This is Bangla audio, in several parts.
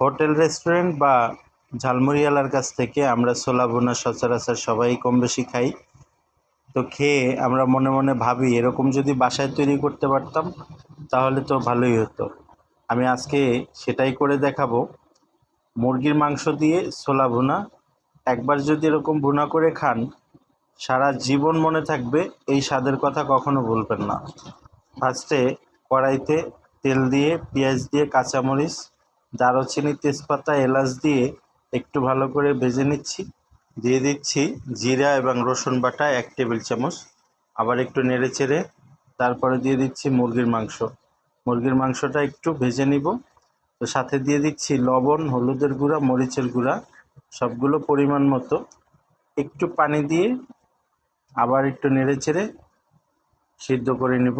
হোটেল, রেস্টুরেন্ট বা ঝালমুড়িওয়ালার কাছ থেকে আমরা ছোলা বোনা সচরাচর সবাই কম বেশি খাই। তো খেয়ে আমরা মনে মনে ভাবি, এরকম যদি বাসায় তৈরি করতে পারতাম, তাহলে তো ভালোই হতো। আমি আজকে সেটাই করে দেখাবো। মুরগির মাংস দিয়ে ছোলা ভুনা, একবার যদি এরকম ভুনা করে খান, সারা জীবন মনে থাকবে, এই স্বাদের কথা কখনো ভুলবেন না। ফার্স্টে কড়াইতে তেল দিয়ে, পেঁয়াজ দিয়ে, কাঁচামরিচ দারুচিনি তেজপাতা এলাচ দিয়ে একটু ভালো করে ভেজে নিচ্ছি। দিয়ে দিচ্ছি জিরা এবং রসুন বাটা এক টেবিল চামচ। আবার একটু নেড়ে চেড়ে তারপরে দিয়ে দিচ্ছি মুরগির মাংস। মুরগির মাংসটা একটু ভেজে নিব। তো সাথে দিয়ে দিচ্ছি লবণ, হলুদের গুঁড়া, মরিচের গুঁড়া, সবগুলো পরিমাণ মতো। একটু পানি দিয়ে আবার একটু নেড়ে চেড়ে সিদ্ধ করে নেব।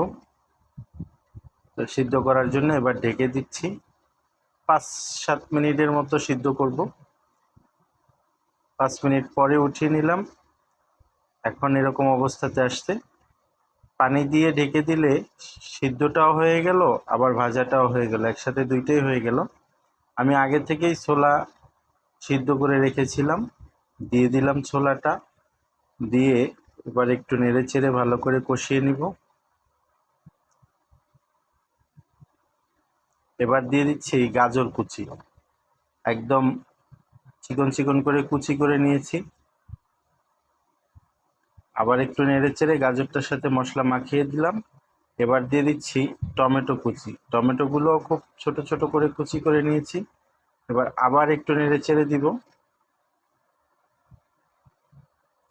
তো সিদ্ধ করার জন্য এবার ঢেকে দিচ্ছি। পাঁচ সাত মিনিটের মতো সিদ্ধ করব। পাঁচ মিনিট পরে উঠিয়ে নিলাম। এখন এরকম অবস্থাতে আসতে। পানি দিয়ে ঢেকে দিলে সিদ্ধটাও হয়ে গেল, আবার ভাজাটাও হয়ে গেল, একসাথে দুইটাই হয়ে গেল। আমি আগে থেকেই ছোলা সিদ্ধ করে রেখেছিলাম। দিয়ে দিলাম ছোলাটা। দিয়ে এবার একটু নেড়ে চেড়ে ভালো করে কষিয়ে নিব। এবার দিয়ে দিচ্ছি গাজর কুচি। একদম চিকন চিকন করে কুচি করে নিয়েছি। আবার একটু নেড়ে চেড়ে গাজরটার সাথে মশলা মাখিয়ে দিলাম। এবার দিয়ে দিচ্ছি টমেটো কুচি। টমেটোগুলো খুব ছোট ছোট করে কুচি করে নিয়েছি। এবার আবার একটু নেড়ে চেড়ে দিব।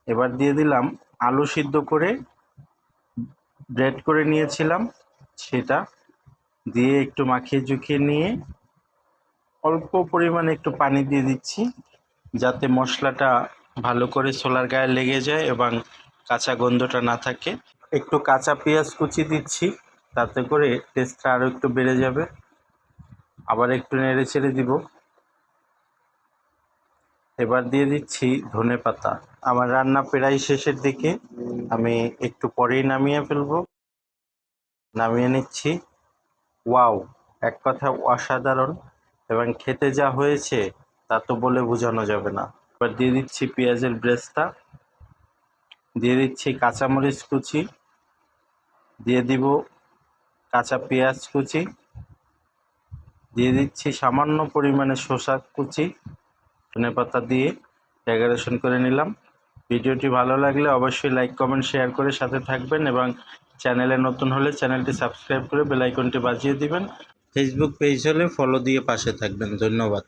এবার দিয়ে দিলাম আলু সিদ্ধ করে ব্রেড করে নিয়েছিলাম। সেটা দিয়ে একটু মাখিয়ে জুখিয়ে নিয়ে অল্প পরিমাণে একটু পানি দিয়ে দিচ্ছি, যাতে মশলাটা ভালো করে ছোলার গায়ে লেগে যায় এবং কাঁচা গন্ধটা না থাকে। একটু কাঁচা পেঁয়াজ কুচি দিচ্ছি, তাতে করে টেস্টটা আরও একটু বেড়ে যাবে। আবার একটু নেড়ে ছেড়ে দিব। এবার দিয়ে দিচ্ছি ধনে পাতা। আমার রান্না প্রায় শেষের দিকে। আমি একটু পরেই নামিয়ে ফেলব। নামিয়ে নিচ্ছি। ওয়াও, এক কথা অসাধারণ। এবং খেতে যা হয়েছে, তা তো বলে বোঝানো যাবে না। এবার দিয়ে দিচ্ছি পেঁয়াজের ব্রেস্তা। দিয়ে দিচ্ছি কাঁচামরিচ কুচি। দিয়ে দিব কাঁচা পেঁয়াজ কুচি। দিয়ে দিচ্ছি সামান্য পরিমাণে শসা কুচি। ধনে পাতা দিয়ে ডেকোরেশন করে নিলাম। ভিডিওটি ভালো লাগলে অবশ্যই লাইক, কমেন্ট, শেয়ার করে সাথে থাকবেন এবং চ্যানেলে নতুন হলে চ্যানেলটি সাবস্ক্রাইব করে বেলাইকনটি বাজিয়ে দিবেন। ফেসবুক পেজ হলে ফলো দিয়ে পাশে থাকবেন। ধন্যবাদ।